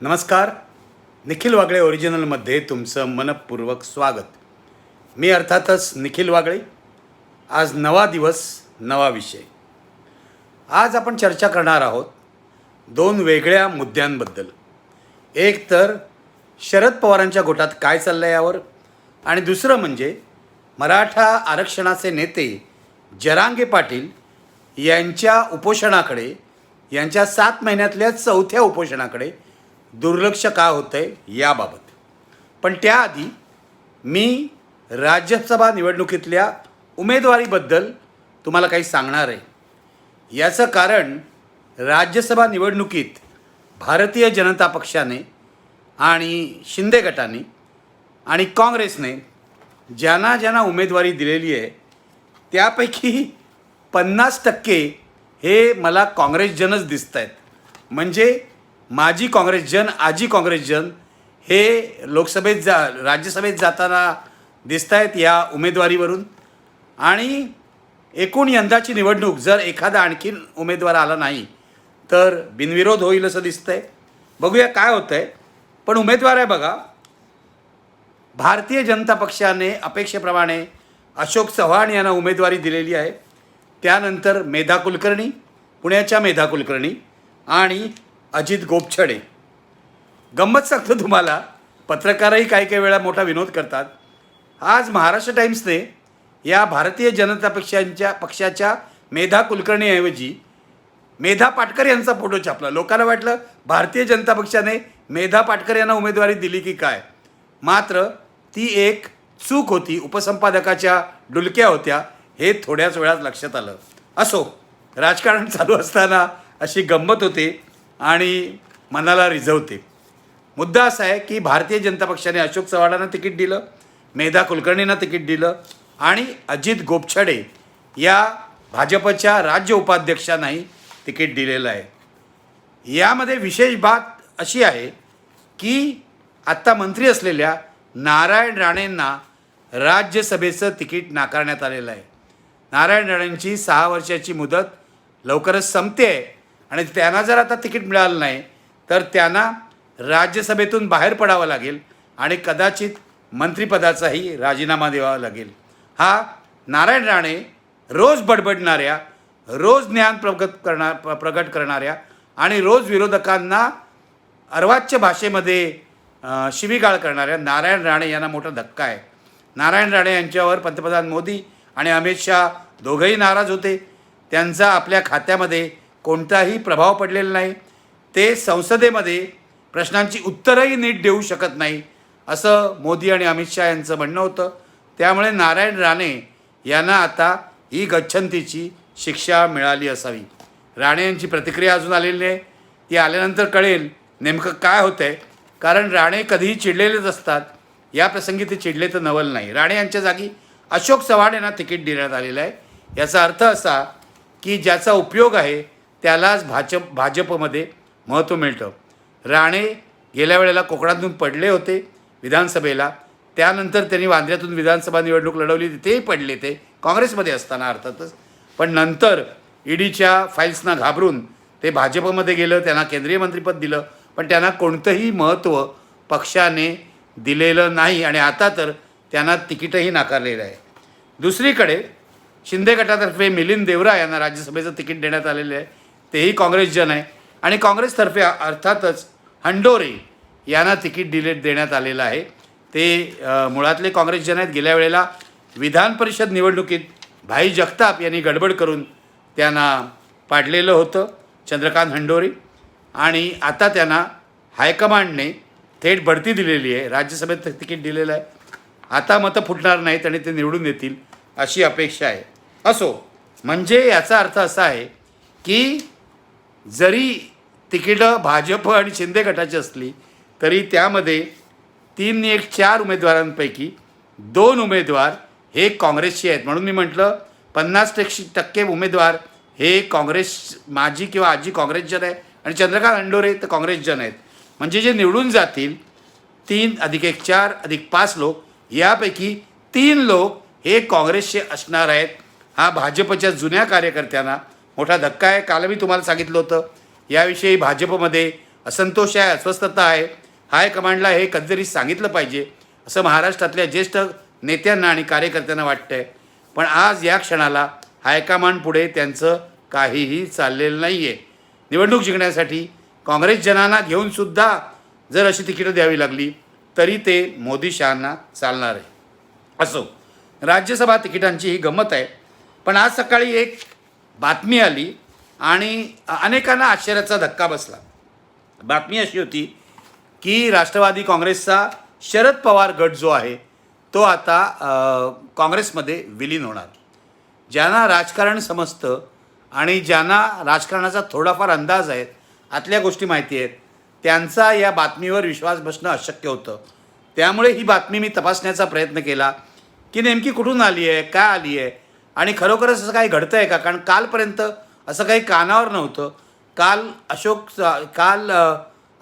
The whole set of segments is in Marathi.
नमस्कार. निखिल वागळे ओरिजिनलमध्ये तुमचं मनपूर्वक स्वागत. मी अर्थातच निखिल वागळे. आज नवा दिवस नवा विषय. आज आपण चर्चा करणार आहोत दोन वेगळ्या मुद्द्यांबद्दल. एक तर शरद पवारांच्या गोटात काय चाललं आहे यावर आणि दुसरं म्हणजे मराठा आरक्षणाचे नेते जरांगे पाटील यांच्या उपोषणाकडे यांच्या सात महिन्यातल्या चौथ्या उपोषणाकडे दुर्लक्ष का होतं आहे याबाबत. पण त्याआधी मी राज्यसभा निवडणुकीतल्या उमेदवारीबद्दल तुम्हाला काही सांगणार आहे. याचं कारण राज्यसभा निवडणुकीत भारतीय जनता पक्षाने आणि शिंदे गटाने आणि काँग्रेसने ज्यांना ज्यांना उमेदवारी दिलेली आहे त्यापैकी पन्नास टक्के हे मला काँग्रेसजनच दिसत आहेत म्हणजे माजी काँग्रेसजन आजी काँग्रेसजन हे लोकसभेत जा राज्यसभेत जाताना दिसत आहेत या उमेदवारीवरून. आणि एकूण यंदाची निवडणूक जर एखादा आणखीन उमेदवार आला नाही तर बिनविरोध होईल असं दिसतं आहे बघूया काय होतं आहे पण उमेदवार आहे बघा भारतीय जनता पक्षाने अपेक्षेप्रमाणे अशोक चव्हाण यांना उमेदवारी दिलेली आहे. त्यानंतर मेधा कुलकर्णी पुण्याच्या मेधा कुलकर्णी आणि अजित गोपछडे. गंमत सांगतो तुम्हाला पत्रकारही काही काही वेळा मोठा विनोद करतात. आज महाराष्ट्र टाईम्सने या भारतीय जनता पक्षांच्या पक्षाच्या मेधा कुलकर्णीऐवजी मेधा पाटकर यांचा फोटो छापला. लोकांना वाटलं भारतीय जनता पक्षाने मेधा पाटकर यांना उमेदवारी दिली की काय? मात्र ती एक चूक होती उपसंपादकाच्या डुलक्या होत्या हे थोड्याच वेळात लक्षात आलं. असो राजकारण चालू असताना अशी गंमत होते. आणि मनाला रिझवते. मुद्दा असा आहे की भारतीय जनता पक्षाने अशोक चव्हाणांना तिकीट दिलं मेधा कुलकर्णींना तिकीट दिलं आणि अजित गोपछडे या भाजपच्या राज्य उपाध्यक्षांनाही तिकीट दिलेलं आहे. यामध्ये विशेष बात अशी आहे की आत्ता मंत्री असलेल्या नारायण राणेंना राज्यसभेचं तिकीट नाकारण्यात आलेलं आहे. नारायण राणेंची सहा वर्षाची मुदत लवकरच संपते आहे. आणि त्यांना जर आता तिकीट मिळालं नाही तर त्यांना राज्यसभेतून बाहेर पडावं लागेल आणि कदाचित मंत्रिपदाचाही राजीनामा द्यावा लागेल. हा नारायण राणे रोज बडबडणाऱ्या रोज ज्ञान प्रगत करणार प्र- प्रगट करणाऱ्या आणि रोज विरोधकांना अर्वाच्य भाषेमध्ये शिवीगाळ करणाऱ्या नारायण राणे यांना मोठा धक्का आहे. नारायण राणे यांच्यावर पंतप्रधान मोदी आणि अमित शहा दोघंही नाराज होते. त्यांचा आपल्या खात्यामध्ये कोणताही प्रभाव पडलेला नाही. ते संसदेमध्ये प्रश्नांची उत्तरही नीट देऊ शकत नाही असं मोदी आणि अमित शहा यांचं म्हणणं होतं. त्यामुळे नारायण राणे यांना आता ही गच्छंतीची शिक्षा मिळाली असावी. राणे यांची प्रतिक्रिया अजून आलेली नाही. ती आल्यानंतर कळेल नेमकं काय होतं आहे कारण राणे कधीही चिडलेलेच असतात. या प्रसंगी ते चिडले तर नवल नाही. राणे यांच्या जागी अशोक चव्हाण यांना तिकीट देण्यात आलेलं आहे. याचा अर्थ असा की ज्याचा उपयोग आहे त्यालाच भाजप भाजपमध्ये महत्त्व मिळतं. राणे गेल्या वेळेला कोकणातून पडले होते विधानसभेला. त्यानंतर त्यांनी वांद्र्यातून विधानसभा निवडणूक लढवली तेही पडले ते. काँग्रेसमध्ये असताना अर्थातच. पण नंतर ईडीच्या फाईल्सना घाबरून ते भाजपमध्ये गेलं त्यांना केंद्रीय मंत्रिपद दिलं. पण त्यांना कोणतंही महत्त्व पक्षाने दिलेलं नाही आणि आता तर त्यांना तिकीटही नाकारलेलं आहे. दुसरीकडे शिंदे गटातर्फे मिलिंद देवरा यांना राज्यसभेचं तिकीट देण्यात आलेलं आहे. तेही काँग्रेसजन आहे. आणि काँग्रेसतर्फे अर्थातच हंडोरे यांना तिकीट डिलेट देण्यात आलेलं आहे. ते मुळातले काँग्रेसजन आहेत. गेल्या वेळेला विधान परिषद निवडणुकीत भाई जगताप यांनी गडबड करून त्यांना पाडलेलं होतं चंद्रकांत हंडोरे. आणि आता त्यांना हायकमांडने थेट बढती दिलेली आहे. राज्यसभेत तिकीट दिलेलं आहे. आता मतं फुटणार नाहीत आणि ते निवडून येतील अशी अपेक्षा आहे. असो म्हणजे याचा अर्थ असा आहे की जरी तिकीटं भाजप आणि शिंदे गटाची असली तरी त्यामध्ये तीन एक चार उमेदवारांपैकी दोन उमेदवार हे काँग्रेसचे आहेत. म्हणून मी म्हटलं पन्नास टक्के टक्के उमेदवार हे काँग्रेस माजी किंवा आजी काँग्रेसजन आहे आणि चंद्रकांत अंडोरे तर काँग्रेसजन आहेत. म्हणजे जे निवडून जातील तीन अधिक एक चार अधिक पाच लोक यापैकी तीन लोक हे काँग्रेसचे असणार आहेत. हा भाजपच्या जुन्या कार्यकर्त्यांना मोठा धक्का आहे. काल मी तुम्हाला सांगितलं होतं. याविषयी भाजपमध्ये असंतोष आहे अस्वस्थता आहे. हायकमांडला हे कधीतरी सांगितलं पाहिजे असं महाराष्ट्रातल्या ज्येष्ठ नेत्यांना आणि कार्यकर्त्यांना वाटतंय. पण आज या क्षणाला हायकमांड पुढे त्यांचं काहीही चाललेलं नाही आहे निवडणूक जिंकण्यासाठी काँग्रेस जनांना घेऊनसुद्धा जर अशी तिकीटं द्यावी लागली तरी ते मोदी शहांना चालणार आहे. असो राज्यसभा तिकिटांची ही गंमत आहे. पण आज सकाळी एक बातमी आली आणि अनेकांना आश्चर्याचा धक्का बसला. बातमी अशी होती की राष्ट्रवादी काँग्रेसचा शरद पवार गट जो आहे तो आता काँग्रेसमध्ये विलीन होणार. ज्यांना राजकारण समजतं आणि ज्यांना राजकारणाचा थोडाफार अंदाज आहे आतल्या गोष्टी माहिती आहेत त्यांचा या बातमीवर विश्वास बसणं अशक्य होतं. त्यामुळे ही बातमी मी तपासण्याचा प्रयत्न केला की नेमकी कुठून आली आहे काय आली आहे आणि खरोखरच असं काही घडतं आहे का? कारण कालपर्यंत असं काही कानावर नव्हतं. काल अशोक काल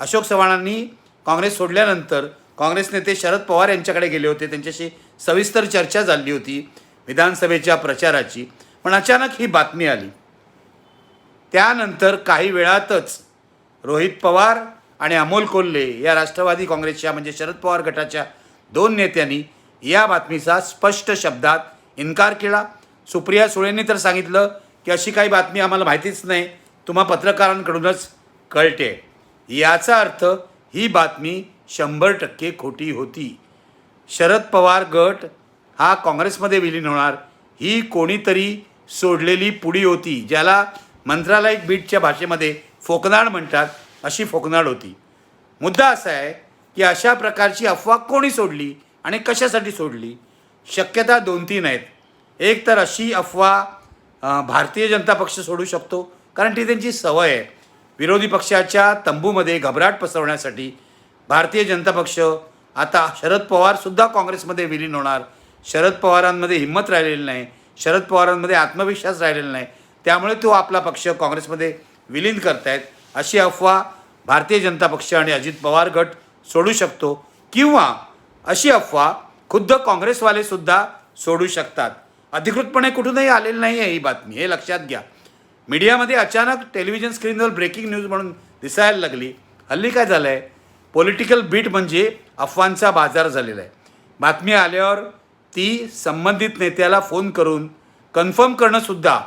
अशोक चव्हाणांनी काँग्रेस सोडल्यानंतर काँग्रेस नेते शरद पवार यांच्याकडे गेले होते. त्यांच्याशी सविस्तर चर्चा झाली होती विधानसभेच्या प्रचाराची. पण अचानक ही बातमी आली. त्यानंतर काही वेळातच रोहित पवार आणि अमोल कोल्हे या राष्ट्रवादी काँग्रेसच्या म्हणजे शरद पवार गटाच्या दोन नेत्यांनी या बातमीचा स्पष्ट शब्दात इन्कार केला. सुप्रिया सुळेंनी तर सांगितलं की अशी काही बातमी आम्हाला माहितीच नाही. तुम्हा पत्रकारांकडूनच कळते. याचा अर्थ ही बातमी शंभर टक्के खोटी होती. शरद पवार गट हा काँग्रेसमध्ये विलीन होणार. ही कोणीतरी सोडलेली पुडी होती ज्याला मंत्रालयिक बीटच्या भाषेमध्ये फोकनाड म्हणतात अशी फोकनाड होती. मुद्दा असा आहे की अशा प्रकारची अफवा कोणी सोडली आणि कशासाठी सोडली? शक्यता दोन तीन आहेत. एक तर अशी अफवा भारतीय जनता पक्ष सोडू शकतो कारण ती त्यांची सवय आहे. विरोधी पक्षाच्या तंबूमध्ये घबराट पसरवण्यासाठी भारतीय जनता पक्ष आता शरद पवारसुद्धा काँग्रेसमध्ये विलीन होणार. शरद पवारांमध्ये हिंमत राहिलेली नाही. शरद पवारांमध्ये आत्मविश्वास राहिलेला नाही. त्यामुळे तो आपला पक्ष काँग्रेसमध्ये विलीन करतायत. अशी अफवा भारतीय जनता पक्ष आणि अजित पवार गट सोडू शकतो किंवा अशी अफवा खुद्द काँग्रेसवालेसुद्धा सोडू शकतात. अधिकृतपणे कुठूनही आलेली नाही आहे ही बातमी. हे लक्षात घ्या. मीडियामध्ये अचानक टेलिव्हिजन स्क्रीनवर ब्रेकिंग न्यूज म्हणून दिसायला लागली. हल्ली काय झालं आहे पॉलिटिकल बीट म्हणजे अफवांचा बाजार झालेला आहे. बातमी आल्यावर ती संबंधित नेत्याला फोन करून कन्फर्म करणंसुद्धा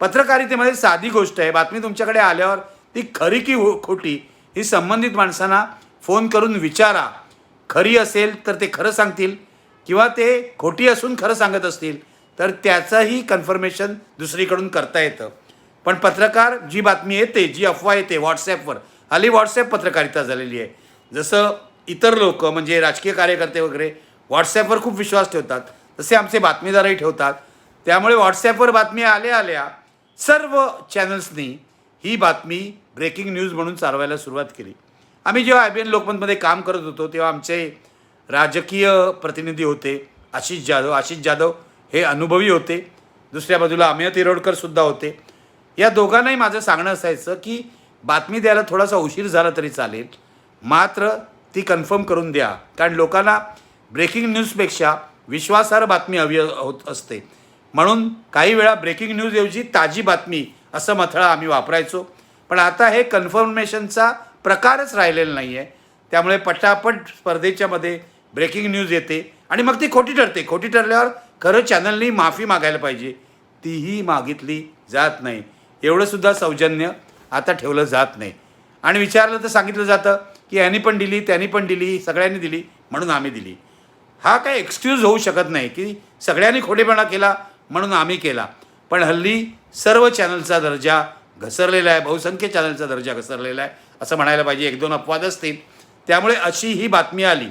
पत्रकारितेमध्ये साधी गोष्ट आहे. बातमी तुमच्याकडे आल्यावर ती खरी की हो खोटी ही संबंधित माणसांना फोन करून विचारा. खरी असेल तर ते खरं सांगतील किंवा ते खोटी असून खरं सांगत असतील. तर त्याचंही कन्फर्मेशन दुसरीकडून करता येतं. पण पत्रकार जी बातमी येते जी अफवा येते व्हॉट्सॲपवर हल्ली व्हॉट्सॲप पत्रकारिता झालेली आहे. जसं इतर लोक म्हणजे राजकीय कार्यकर्ते वगैरे व्हॉट्सॲपवर खूप विश्वास ठेवतात. तसे आमचे बातमीदारही ठेवतात. त्यामुळे व्हॉट्सॲपवर बातमी आल्या आल्या सर्व चॅनल्सनी ही बातमी ब्रेकिंग न्यूज म्हणून चालवायला सुरुवात केली. आम्ही जेव्हा आय बी एन लोकमतमध्ये काम करत होतो तेव्हा आमचे राजकीय प्रतिनिधी होते आशिष जाधव. आशिष जाधव हे अनुभवी होते. दुसऱ्या बाजूला अमेय तिरोडकरसुद्धा होते. या दोघांनाही माझं सांगणं असायचं की बातमी द्यायला थोडासा उशीर झाला तरी चालेल. मात्र ती कन्फर्म करून द्या. कारण लोकांना ब्रेकिंग न्यूजपेक्षा विश्वासार्ह बातमी हवी होत असते. म्हणून काही वेळा ब्रेकिंग न्यूजऐवजी ताजी बातमी असं मथळा आम्ही वापरायचो. पण आता हे कन्फर्मेशनचा प्रकारच राहिलेला नाही आहे त्यामुळे पटापट स्पर्धेच्यामध्ये ब्रेकिंग न्यूज येते आणि मग ती खोटी ठरते. खोटी ठरल्यावर खरं चॅनलनी माफी मागायला पाहिजे. तीही मागितली जात नाही. एवढंसुद्धा सौजन्य आता ठेवलं जात नाही. आणि विचारलं तर सांगितलं जातं की यांनी पण दिली त्यांनी पण दिली सगळ्यांनी दिली म्हणून आम्ही दिली. हा काय एक्सक्यूज होऊ शकत नाही की सगळ्यांनी खोटेपणा केला म्हणून आम्ही केला. पण हल्ली सर्व चॅनलचा दर्जा घसरलेला आहे बहुसंख्य चॅनलचा दर्जा घसरलेला आहे असं म्हणायला पाहिजे. एक दोन अपवाद असतील त्यामुळे अशी ही बातमी आली.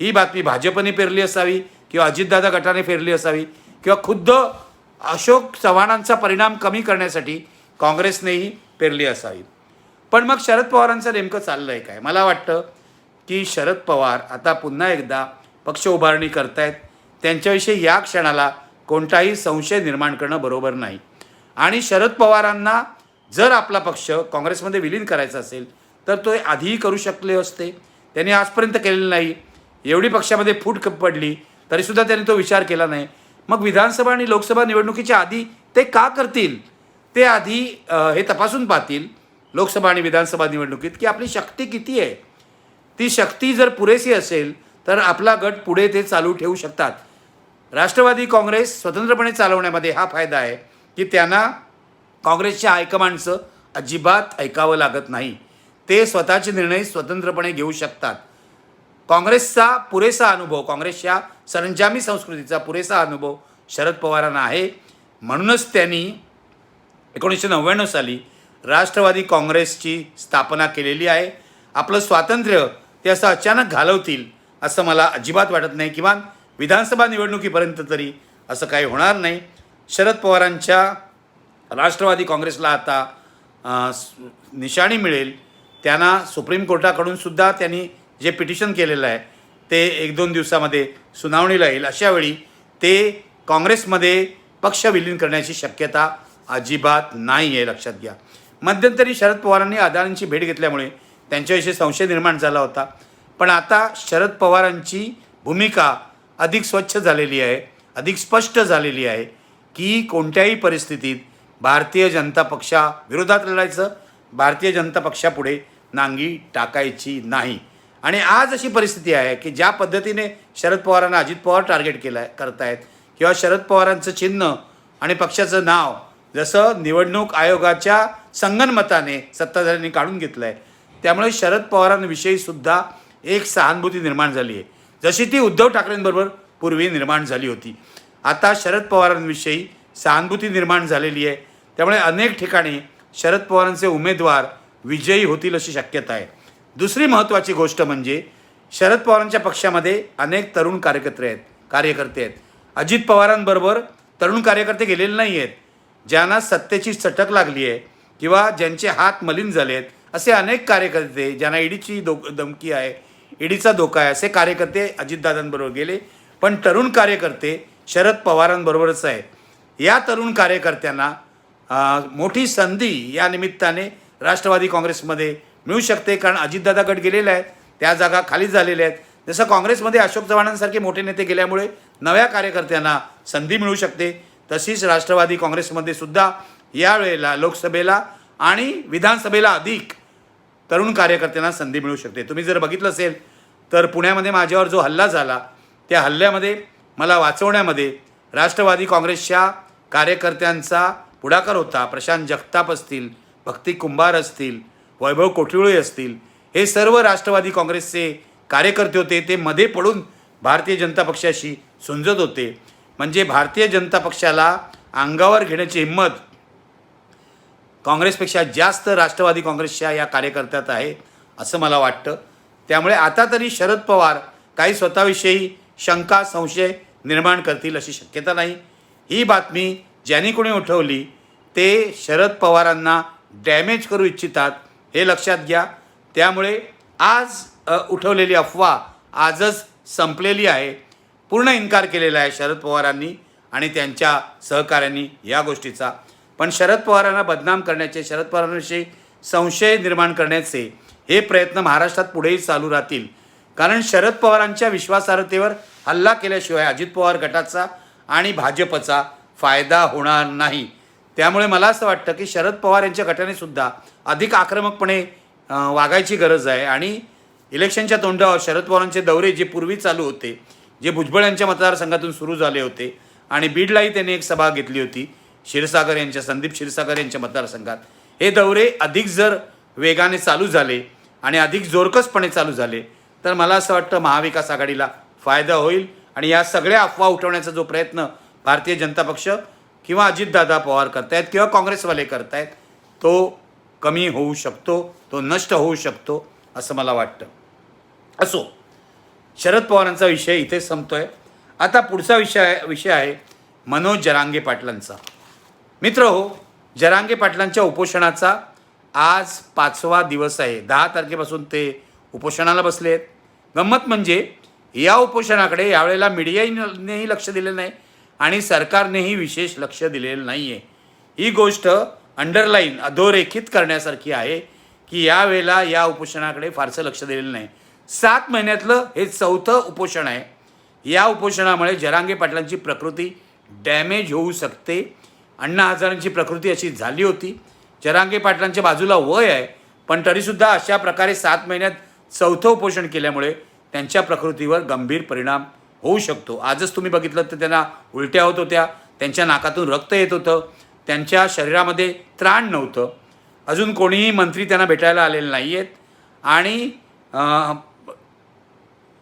ही बातमी भाजपने पेरली असावी किंवा अजितदादा गटाने फेरली असावी किंवा खुद्द अशोक चव्हाणांचा परिणाम कमी करण्यासाठी काँग्रेसनेही पेरली असावी. पण मग शरद पवारांचं नेमकं चाललं आहे काय? मला वाटतं की शरद पवार आता पुन्हा एकदा पक्ष उभारणी करतायत. त्यांच्याविषयी या क्षणाला कोणताही संशय निर्माण करणं बरोबर नाही. आणि शरद पवारांना जर आपला पक्ष काँग्रेसमध्ये विलीन करायचा असेल तर तो आधीही करू शकले असते. त्यांनी आजपर्यंत केलेलं नाही. एवढी पक्षामध्ये फूट पडली. तरीसुद्धा त्यांनी तो विचार केला नाही. मग विधानसभा आणि लोकसभा निवडणुकीच्या आधी ते का करतील? ते आधी हे तपासून पाहतील लोकसभा आणि विधानसभा निवडणुकीत की आपली शक्ती किती आहे? ती शक्ती जर पुरेशी असेल तर आपला गट पुढे ते चालू ठेवू शकतात. राष्ट्रवादी काँग्रेस स्वतंत्रपणे चालवण्यामध्ये हा फायदा आहे की त्यांना काँग्रेसच्या हायकमांडचं अजिबात ऐकावं लागत नाही. ते स्वतःचे निर्णय स्वतंत्रपणे घेऊ शकतात. काँग्रेसचा पुरेसा अनुभव काँग्रेसच्या सरंजामी संस्कृतीचा पुरेसा अनुभव शरद पवारांना आहे. म्हणूनच त्यांनी एकोणीसशे नव्याण्णव साली राष्ट्रवादी काँग्रेसची स्थापना केलेली आहे. आपलं स्वातंत्र्य ते असं अचानक घालवतील असं मला अजिबात वाटत नाही. किंवा विधानसभा निवडणुकीपर्यंत तरी असं काही होणार नाही. शरद पवारांच्या राष्ट्रवादी काँग्रेसला आता निशाणी मिळेल. त्यांना सुप्रीम कोर्टाकडून सुद्धा त्यांनी जे पिटिशन केलेलं आहे ते एक दोन दिवसामध्ये सुनावणीला येईल. अशावेळी ते काँग्रेसमध्ये पक्ष विलीन करण्याची शक्यता अजिबात नाही आहे लक्षात घ्या. मध्यंतरी शरद पवारांनी अदानींची भेट घेतल्यामुळे त्यांच्याविषयी संशय निर्माण झाला होता. पण आता शरद पवारांची भूमिका अधिक स्वच्छ झालेली आहे अधिक स्पष्ट झालेली आहे की कोणत्याही परिस्थितीत भारतीय जनता पक्षाविरोधात लढायचं भारतीय जनता पक्षापुढे नांगी टाकायची नाही. आणि आज अशी परिस्थिती आहे की ज्या पद्धतीने शरद पवारांना अजित पवार टार्गेट केलं आहे करतायत किंवा शरद पवारांचं चिन्ह आणि पक्षाचं नाव जसं निवडणूक आयोगाच्या संगनमताने सत्ताधाऱ्यांनी काढून घेतलं आहे त्यामुळे शरद पवारांविषयी सुद्धा एक सहानुभूती निर्माण झाली आहे जशी ती उद्धव ठाकरेंबरोबर पूर्वी निर्माण झाली होती. आता शरद पवारांविषयी सहानुभूती निर्माण झालेली आहे. त्यामुळे अनेक ठिकाणी शरद पवारांचे उमेदवार विजयी होतील अशी शक्यता आहे. दुसरी महत्त्वाची गोष्ट म्हणजे शरद पवारांच्या पक्षामध्ये अनेक तरुण कार्यकर्ते आहेत कार्यकर्ते आहेत. अजित पवारांबरोबर तरुण कार्यकर्ते गेलेले नाही आहेत. ज्यांना सत्तेची चटक लागली आहे किंवा ज्यांचे हात मलिन झाले आहेत असे अनेक कार्यकर्ते ज्यांना ईडीची दो धमकी आहे ईडीचा धोका आहे असे कार्यकर्ते अजितदादांबरोबर गेले. पण तरुण कार्यकर्ते शरद पवारांबरोबरच आहेत. या तरुण कार्यकर्त्यांना मोठी संधी या निमित्ताने राष्ट्रवादी काँग्रेसमध्ये मिळू शकते कारण अजितदादा गट गेलेला आहे त्या जागा खाली झालेल्या आहेत. जसं काँग्रेसमध्ये अशोक चव्हाणांसारखे मोठे नेते गेल्यामुळे नव्या कार्यकर्त्यांना संधी मिळू शकते तशीच राष्ट्रवादी काँग्रेसमध्ये सुद्धा यावेळेला लोकसभेला आणि विधानसभेला अधिक तरुण कार्यकर्त्यांना संधी मिळू शकते. तुम्ही जर बघितलं असेल तर पुण्यामध्ये माझ्यावर जो हल्ला झाला त्या हल्ल्यामध्ये मला वाचवण्यामध्ये राष्ट्रवादी काँग्रेसच्या कार्यकर्त्यांचा पुढाकार होता. प्रशांत जगताप असतील भक्ती कुंभार असतील वैभव कोठिळे असतील. हे सर्व राष्ट्रवादी काँग्रेसचे कार्यकर्ते होते. ते मध्ये पडून भारतीय जनता पक्षाशी सुंजत होते. म्हणजे भारतीय जनता पक्षाला अंगावर घेण्याची हिंमत काँग्रेसपेक्षा जास्त राष्ट्रवादी काँग्रेसच्या या कार्यकर्त्यात आहे असं मला वाटतं. त्यामुळे आता तरी शरद पवार काही स्वतःविषयी शंका संशय निर्माण करतील अशी शक्यता नाही. ही बातमी ज्यांनी कोणी उठवली ते शरद पवारांना डॅमेज करू इच्छितात हे लक्षात घ्या. त्यामुळे आज उठवलेली अफवा आजच संपलेली आहे. पूर्ण इन्कार केलेला आहे शरद पवारांनी आणि त्यांच्या सहकाऱ्यांनी या गोष्टीचा. पण शरद पवारांना बदनाम करण्याचे शरद पवारांविषयी संशय निर्माण करण्याचे हे प्रयत्न महाराष्ट्रात पुढेही चालू राहतील. कारण शरद पवारांच्या विश्वासार्हतेवर हल्ला केल्याशिवाय अजित पवार गटाचा आणि भाजपचा फायदा होणार नाही. त्यामुळे मला असं वाटतं की शरद पवार यांच्या गटानेसुद्धा अधिक आक्रमकपणे वागायची गरज आहे. आणि इलेक्शनच्या तोंडावर शरद पवारांचे दौरे जे पूर्वी चालू होते जे भुजबळ यांच्या मतदारसंघातून सुरू झाले होते आणि बीडलाही त्यांनी एक सभा घेतली होती क्षीरसागर यांच्या संदीप क्षीरसागर यांच्या मतदारसंघात. हे दौरे अधिक जर वेगाने चालू झाले आणि अधिक जोरकसपणे चालू झाले तर मला असं वाटतं महाविकास आघाडीला फायदा होईल. आणि या सगळ्या अफवा उठवण्याचा जो प्रयत्न भारतीय जनता पक्ष किंवा अजितदादा पवार करतायत किंवा काँग्रेसवाले करतायत तो कमी होऊ शकतो तो नष्ट होऊ शकतो असं मला वाटतं. असो शरद पवारांचा विषय इथे आहे आता पुढचा विषय विषय आहे मनोज जरांगे पाटलांचा. मित्र हो जरांगे पाटलांच्या उपोषणाचा आज पाचवा दिवस आहे. दहा तारखेपासून ते उपोषणाला बसले आहेत गंमत म्हणजे या उपोषणाकडे यावेळेला मीडियानेही लक्ष दिलेलं नाही. आणि सरकारनेही विशेष लक्ष दिलेलं नाही आहे ही गोष्ट अंडरलाईन अधोरेखित करण्यासारखी आहे की यावेळेला या उपोषणाकडे फारसं लक्ष दिलेलं नाही. सात महिन्यातलं हे चौथं उपोषण आहे. या उपोषणामुळे जरांगे पाटलांची प्रकृती डॅमेज होऊ शकते. अण्णा हजारांची प्रकृती अशी झाली होती. जरांगे पाटलांच्या बाजूला वय आहे पण तरीसुद्धा अशा प्रकारे सात महिन्यात चौथं उपोषण केल्यामुळे त्यांच्या प्रकृतीवर गंभीर परिणाम होऊ शकतो. आजच तुम्ही बघितलं तर त्यांना उलट्या होत होत्या. त्यांच्या नाकातून रक्त येत होतं. त्यांच्या शरीरामध्ये त्राण नव्हतं. अजून कोणीही मंत्री त्यांना भेटायला आलेले नाही आहेत आणि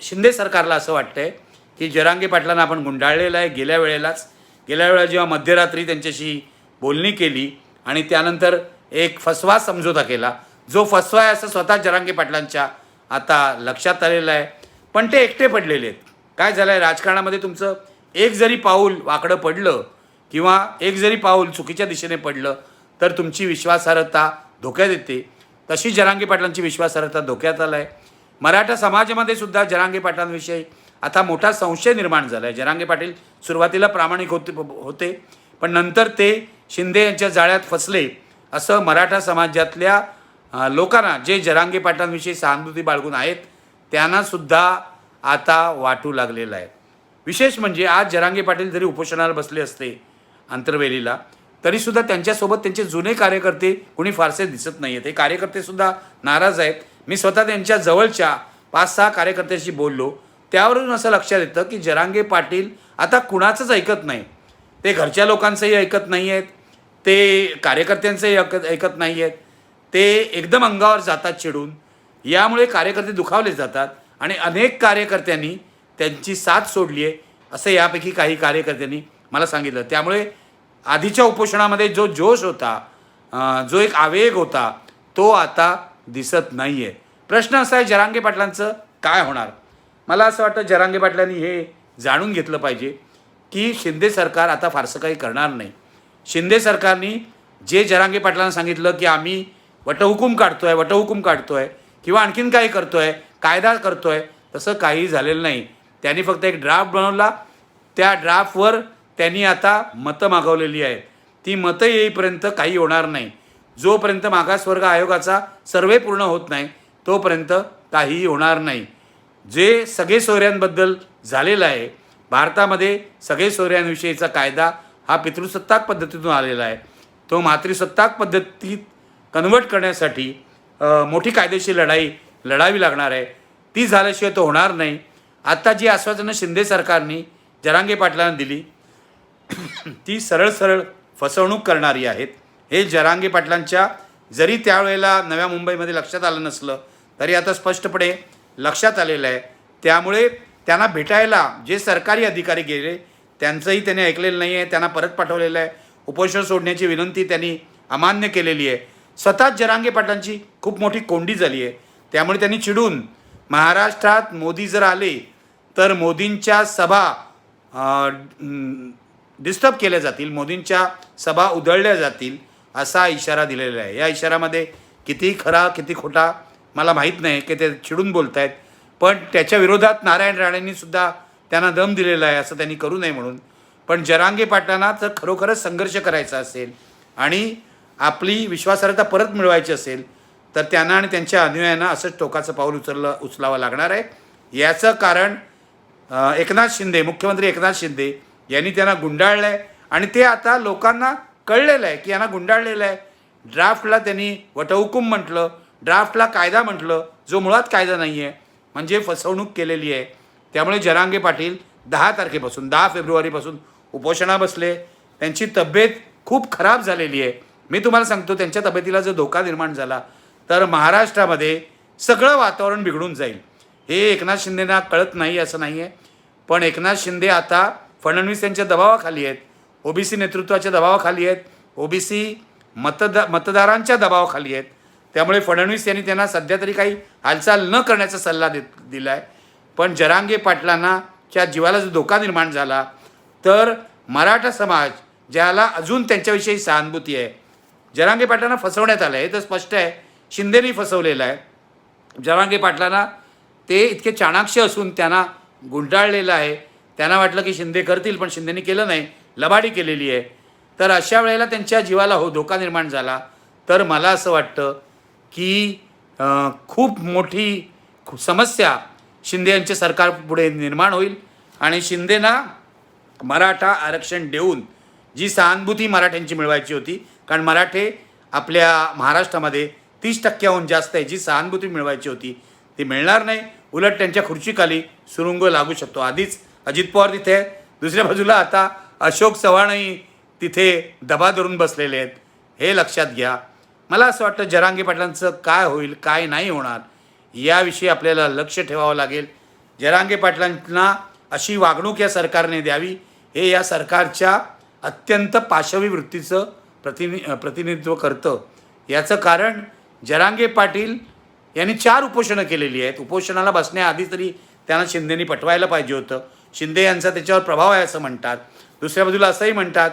शिंदे सरकारला असं वाटतंय की जरांगे पाटलांना आपण गुंडाळलेलं आहे गेल्या वेळेलाच. गेल्या वेळेला जेव्हा मध्यरात्री त्यांच्याशी बोलणी केली आणि त्यानंतर एक फसवा समझोता केला. जो फसवा आहे असं स्वतः जरांगे पाटलांच्या आता लक्षात आलेलं आहे. पण ते एकटे पडलेले आहेत. काय झालं आहे राजकारणामध्ये तुमचं एक जरी पाऊल वाकडं पडलं किंवा एक जरी पाऊल चुकीच्या दिशेने पडलं तर तुमची विश्वासार्हता धोक्यात येते. तशी जरांगी पाटलांची विश्वासार्हता धोक्यात आला आहे मराठा समाजामध्ये सुद्धा जरांगे पाटलांविषयी आता मोठा संशय निर्माण झाला आहे जरांगे पाटील सुरुवातीला प्रामाणिक होते होते पण नंतर ते शिंदे यांच्या जाळ्यात फसले असं मराठा समाजातल्या लोकांना जे जरांगे पाटलांविषयी सहानुभूती बाळगून आहेत त्यांनासुद्धा आता वाटू लागलेलं आहे. विशेष म्हणजे आज जरांगे पाटील जरी उपोषणाला बसले असते आंतरवेलीला तरीसुद्धा त्यांच्यासोबत त्यांचे जुने कार्यकर्ते कोणी फारसे दिसत नाही आहेत हे कार्यकर्तेसुद्धा नाराज आहेत. मी स्वतः त्यांच्या जवळच्या पाच सहा कार्यकर्त्यांशी बोललो. त्यावरून असं लक्षात येतं की जरांगे पाटील आता कुणाचंच ऐकत नाही. ते घरच्या लोकांचंही ऐकत नाही आहेत ते कार्यकर्त्यांचंही ऐकत ऐकत नाही आहेत ते एकदम अंगावर जातात चिडून. यामुळे कार्यकर्ते दुखावले जातात. आणि अनेक कार्यकर्त्यांनी त्यांची साथ सोडली आहे असं यापैकी काही कार्यकर्त्यांनी मला सांगितलं. त्यामुळे आधीच्या उपोषणामध्ये जो जोश होता जो एक आवेग होता तो आता दिसत नाही आहे प्रश्न असा आहे जरांगे पाटलांचं काय होणार? मला असं वाटतं जरांगे पाटलांनी हे जाणून घेतलं पाहिजे की शिंदे सरकार आता फारसं काही करणार नाही. शिंदे सरकारनी जे जरांगे पाटलांना सांगितलं की आम्ही वटहुकूम काढतो आहे वटहुकूम काढतो आहे किंवा आणखीन काही करतो आहे कायदा करतोय तसं काही झालेलं नाही. त्यांनी फक्त एक ड्राफ्ट बनवला. त्या ड्राफ्टवर त्यांनी आता मतं मागवलेली आहेत. ती मतं येईपर्यंत काही होणार नाही. जोपर्यंत मागासवर्ग आयोगाचा सर्वे पूर्ण होत नाही तोपर्यंत काहीही होणार नाही. जे सगळे सोयऱ्यांबद्दल झालेलं आहे भारतामध्ये सगळे सोयऱ्यांविषयीचा कायदा हा पितृसत्ताक पद्धतीतून आलेला आहे. तो मातृसत्ताक पद्धतीत कन्वर्ट करण्यासाठी मोठी कायदेशीर लढाई लढावी लागणार आहे. ती झाल्याशिवाय तो होणार नाही. आत्ता जी आश्वासनं शिंदे सरकारने जरांगे पाटलांना दिली ती सरळ सरळ फसवणूक करणारी आहेत. हे जरांगे पाटलांच्या जरी त्यावेळेला नव्या मुंबईमध्ये लक्षात आलं नसलं तरी आता स्पष्टपणे लक्षात आलेलं आहे. त्यामुळे त्यांना भेटायला जे सरकारी अधिकारी गेले त्यांचंही त्यांनी ऐकलेलं नाही आहे त्यांना परत पाठवलेलं आहे. उपोषण सोडण्याची विनंती त्यांनी अमान्य केलेली आहे. स्वतःच जरांगे पाटलांची खूप मोठी कोंडी झाली आहे. त्यामुळे त्यांनी चिडून महाराष्ट्रात मोदी जर आले तर मोदींच्या सभा डिस्टर्ब केल्या जातील मोदींच्या सभा उधळल्या जातील असा इशारा दिलेला आहे. या इशारामध्ये किती खरा किती खोटा मला माहीत नाही की ते चिडून बोलत आहेत पण त्याच्या विरोधात नारायण राणेंनी सुद्धा त्यांना दम दिलेला आहे असं त्यांनी करू नये म्हणून. पण जरांगे पाटलांना तर खरोखरच संघर्ष करायचा असेल आणि आपली विश्वासार्हता परत मिळवायची असेल तर त्यांना आणि त्यांच्या अनुयायांना असंच टोकाचं पाऊल उचललं उचलावं लागणार आहे. याचं कारण एकनाथ शिंदे मुख्यमंत्री एकनाथ शिंदे यांनी त्यांना गुंडाळलं आहे आणि ते आता लोकांना कळलेलं आहे की यांना गुंडाळलेलं आहे. ड्राफ्टला त्यांनी वटहुकूम म्हटलं ड्राफ्टला कायदा म्हटलं जो मुळात कायदा नाही आहे म्हणजे फसवणूक केलेली आहे. त्यामुळे जरांगे पाटील दहा तारखेपासून दहा फेब्रुवारीपासून उपोषणा बसले. त्यांची तब्येत खूप खराब झालेली आहे. मी तुम्हाला सांगतो त्यांच्या तब्येतीला जो धोका निर्माण झाला तर महाराष्ट्रामध्ये सगळं वातावरण बिघडून जाईल. हे एकनाथ शिंदेना कळत नाही असं नाही आहे पण एकनाथ शिंदे आता फडणवीस यांच्या दबावाखाली आहेत ओबीसी नेतृत्वाच्या दबावाखाली आहेत ओबीसी मतदा मतदारांच्या दबावाखाली आहेत. त्यामुळे फडणवीस यांनी त्यांना सध्या तरी काही हालचाल न करण्याचा सल्ला देत दिला आहे पण जरांगे पाटलांना च्या जीवाला जो धोका निर्माण झाला तर मराठा समाज ज्याला अजून त्यांच्याविषयी सहानुभूती आहे जरांगे पाटलांना फसवण्यात आलं आहे हे तर स्पष्ट आहे. शिंदेनी फसवलेलं आहे. जरांगे पाटलांना ते इतके चाणाक्ष असून त्यांना गुंडाळलेलं आहे. त्यांना वाटलं की शिंदे करतील पण शिंदेनी केलं नाही. लबाडी केलेली आहे. तर अशा वेळेला त्यांच्या जीवाला हो धोका निर्माण झाला. तर मला असं वाटतं की खूप मोठी समस्या शिंदे यांच्या सरकार पुढे निर्माण होईल. आणि शिंदेना मराठा आरक्षण देऊन जी सहानुभूती मराठ्यांची मिळवायची होती कारण मराठे आपल्या महाराष्ट्रामध्ये तीस टक्क्याहून जास्त आहे जी सहानुभूती मिळवायची होती. ती मिळणार नाही. उलट त्यांच्या खुर्चीखाली सुरुंग लागू शकतो. आधीच अजित पवार तिथे दुसऱ्या बाजूला आता अशोक चव्हाणही तिथे दबा धरून बसलेले आहेत. हे लक्षात घ्या. मला असं वाटतं जरांगे पाटलांचं काय होईल काय नाही होणार याविषयी आपल्याला लक्ष ठेवावं लागेल. जरांगे पाटलांना अशी वागणूक या सरकारने द्यावी. हे या सरकारच्या अत्यंत पाशवी वृत्तीचं प्रतिनि प्रतिनिधित्व करतं. याचं कारण जरांगे पाटील यांनी चार उपोषणं केलेली आहेत. उपोषणाला बसण्याआधी तरी त्यांना शिंदेनी पटवायला पाहिजे होतं. शिंदे यांचा त्याच्यावर प्रभाव आहे असं म्हणतात. दुसऱ्या बाजूला असंही म्हणतात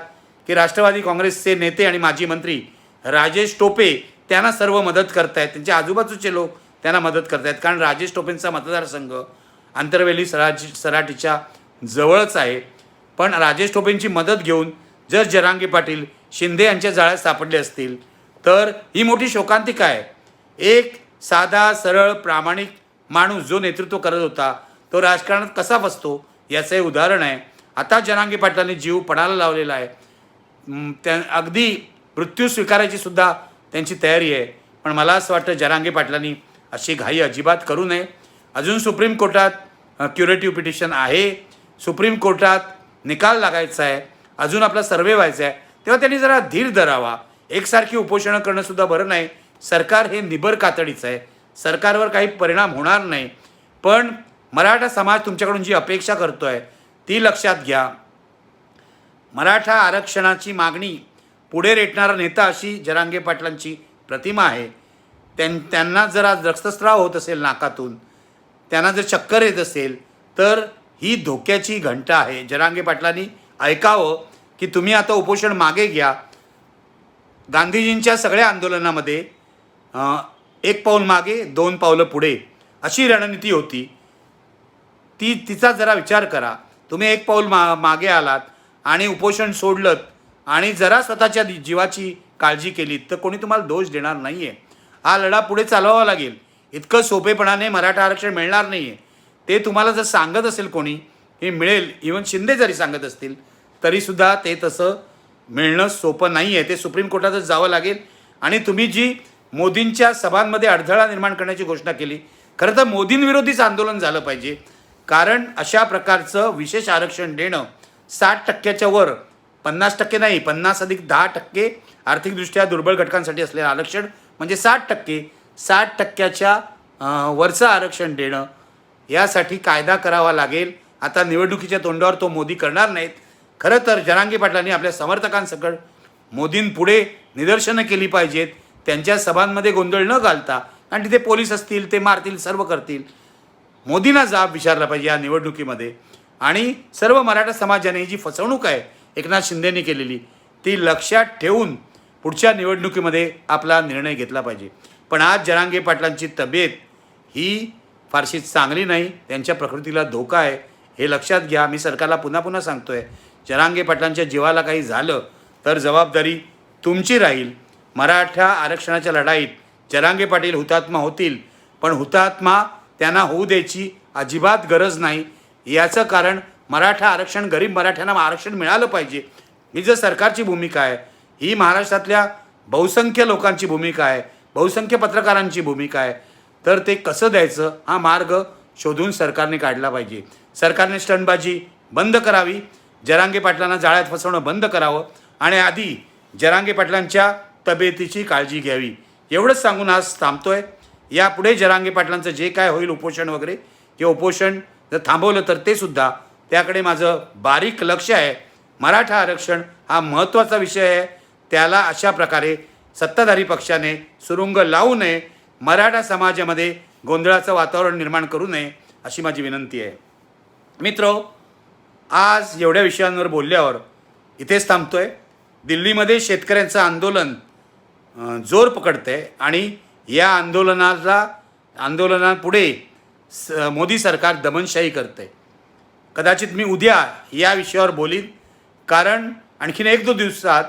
की राष्ट्रवादी काँग्रेसचे नेते आणि माजी मंत्री राजेश टोपे त्यांना सर्व मदत करतायत. त्यांच्या आजूबाजूचे लोक त्यांना मदत करतायत. कारण राजेश टोपेंचा मतदारसंघ आंतरवेली सराज सराटीच्या जवळच आहे. पण राजेश टोपेंची मदत घेऊन जर जरांगे पाटील शिंदे यांच्या जाळ्यात सापडले असतील तर ही मोठी शोकांतिका आहे. एक साधा सरळ प्रामाणिक माणूस जो नेतृत्व करत होता तो राजकारणात कसा बसतो याचं हे उदाहरण आहे. आता जनांगी पाटलांनी जीव पणाला लावलेला आहे. त्या अगदी मृत्यू स्वीकारायची सुद्धा त्यांची तयारी आहे. पण मला असं वाटतं जरांगे पाटलांनी अशी घाई अजिबात करू नये. अजून सुप्रीम कोर्टात क्युरेटिव्ह पिटिशन आहे. सुप्रीम कोर्टात निकाल लागायचा आहे. अजून आपला सर्वे व्हायचा आहे. तेव्हा त्यांनी जरा धीर धरावा. एकसारखी उपोषणं करणं सुद्धा बरं नाही. सरकार हे निबर कातडीचं आहे. सरकारवर काही परिणाम होणार नाही. पण मराठा समाज तुमच्याकडून जी अपेक्षा करतो आहे ती लक्षात घ्या. मराठा आरक्षणाची मागणी पुढे रेटणारा नेता अशी जरांगे पाटलांची प्रतिमा आहे. त्यां त्यांना जर आज रक्तस्राव होत असेल नाकातून त्यांना जर चक्कर येत असेल तर ही धोक्याची घंटा आहे. जरांगे पाटलांनी ऐकावं की तुम्ही आता उपोषण मागे घ्या. गांधीजींच्या सगळ्या आंदोलनामध्ये एक पाऊल मागे दोन पावलं पुढे अशी रणनीती होती. ती तिचा जरा विचार करा. तुम्ही एक पाऊल मा मागे आलात आणि उपोषण सोडलं आणि जरा स्वतःच्या जीवाची काळजी केली तर कोणी तुम्हाला दोष देणार नाही आहे हा लढा पुढे चालवावा लागेल. इतकं सोपेपणाने मराठा आरक्षण मिळणार नाही आहे ते तुम्हाला जर सांगत असेल कोणी हे मिळेल. इवन शिंदे जरी सांगत असतील तरीसुद्धा ते तसं मिळणं सोपं नाही आहे ते सुप्रीम कोर्टातच जावं लागेल. आणि तुम्ही जी मोदींच्या सभांमध्ये अडथळा निर्माण करण्याची घोषणा केली खरं तर मोदींविरोधीच आंदोलन झालं पाहिजे. कारण अशा प्रकारचं विशेष आरक्षण देणं साठ टक्क्याच्या वर पन्नास टक्के नाही पन्नास अधिक दहा टक्के आर्थिकदृष्ट्या दुर्बल घटकांसाठी असलेलं आरक्षण म्हणजे साठ टक्के साठ टक्क्याच्या वरचं आरक्षण देणं यासाठी कायदा करावा लागेल. आता निवडणुकीच्या तोंडावर तो मोदी करणार नाहीत. खरं तर जनांगी पाटलांनी आपल्या समर्थकांसकट मोदींपुढे निदर्शनं केली पाहिजेत. त्यांच्या सभांमध्ये गोंधळ न घालता आणि तिथे पोलीस असतील ते मारतील सर्व करतील. मोदींना जाब विचारला पाहिजे या निवडणुकीमध्ये. आणि सर्व मराठा समाजाने जी फसवणूक आहे एकनाथ शिंदेनी केलेली ती लक्षात ठेवून पुढच्या निवडणुकीमध्ये आपला निर्णय घेतला पाहिजे. पण आज जरांगे पाटलांची तब्येत ही फारशी चांगली नाही. त्यांच्या प्रकृतीला धोका आहे हे लक्षात घ्या. मी सरकारला पुन्हा पुन्हा सांगतो आहे जरांगे पाटलांच्या जीवाला काही झालं तर जबाबदारी तुमची राहील. मराठा आरक्षणाच्या लढाईत जरांगे पाटील हुतात्मा होतील पण हुतात्मा त्यांना होऊ द्यायची अजिबात गरज नाही. याचं कारण मराठा आरक्षण गरीब मराठ्यांना आरक्षण मिळालं पाहिजे. ही जर सरकारची भूमिका आहे ही महाराष्ट्रातल्या बहुसंख्य लोकांची भूमिका आहे बहुसंख्य पत्रकारांची भूमिका आहे तर ते कसं द्यायचं हा मार्ग शोधून सरकारने काढला पाहिजे. सरकारने स्टंटबाजी बंद करावी. जरांगे पाटलांना जाळ्यात फसवणं बंद करावं आणि आधी जरांगे पाटलांच्या तब्येतीची काळजी घ्यावी. एवढंच सांगून आज थांबतोय. यापुढे जरांगे पाटलांचं जे काय होईल उपोषण वगैरे ते उपोषण जर थांबवलं तर ते सुद्धा त्याकडे माझं बारीक लक्ष आहे. मराठा आरक्षण हा महत्त्वाचा विषय आहे. त्याला अशा प्रकारे सत्ताधारी पक्षाने सुरुंग लावू नये. मराठा समाजामध्ये गोंधळाचं वातावरण निर्माण करू नये अशी माझी विनंती आहे. मित्र आज एवढ्या विषयांवर बोलल्यावर इथेच थांबतोय. दिल्लीमध्ये शेतकऱ्यांचं आंदोलन जोर पकडतंय आणि या आंदोलनाला आंदोलनापुढे स मोदी सरकार दमनशाही करतंय. कदाचित मी उद्या या विषयावर बोलीन कारण आणखीन एक दोन दिवसात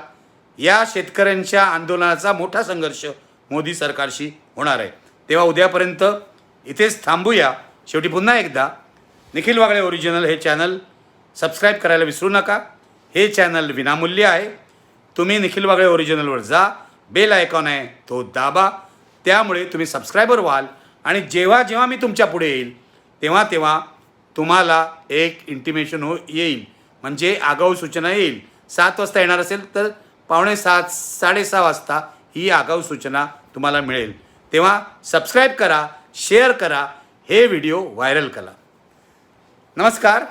या शेतकऱ्यांच्या आंदोलनाचा मोठा संघर्ष मोदी सरकारशी होणार आहे. तेव्हा उद्यापर्यंत इथेच थांबूया. शेवटी पुन्हा एकदा निखिल वागळे ओरिजिनल हे चॅनल सबस्क्राईब करायला विसरू नका. हे चॅनल विनामूल्य आहे. तुम्ही निखिल वागळे ओरिजिनलवर जा. बेल आयकॉन आहे तो दाबा. त्यामुळे तुम्ही सबस्क्रायबर व्हाल. आणि जेव्हा जेव्हा मी तुमच्यापुढे येईल तेव्हा तेव्हा तुम्हाला एक इंटिमेशन हो येईल. म्हणजे आगाऊ सूचना येईल. सात वाजता येणार असेल तर पावणे सात साडेसहा वाजता ही आगाऊ सूचना तुम्हाला मिळेल. तेव्हा सबस्क्राईब करा शेअर करा हे व्हिडिओ व्हायरल करा. नमस्कार.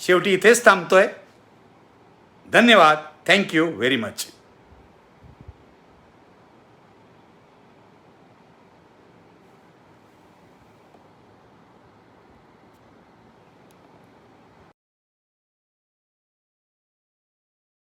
शेवटी इथेच थांबतोय. धन्यवाद. Thank you very much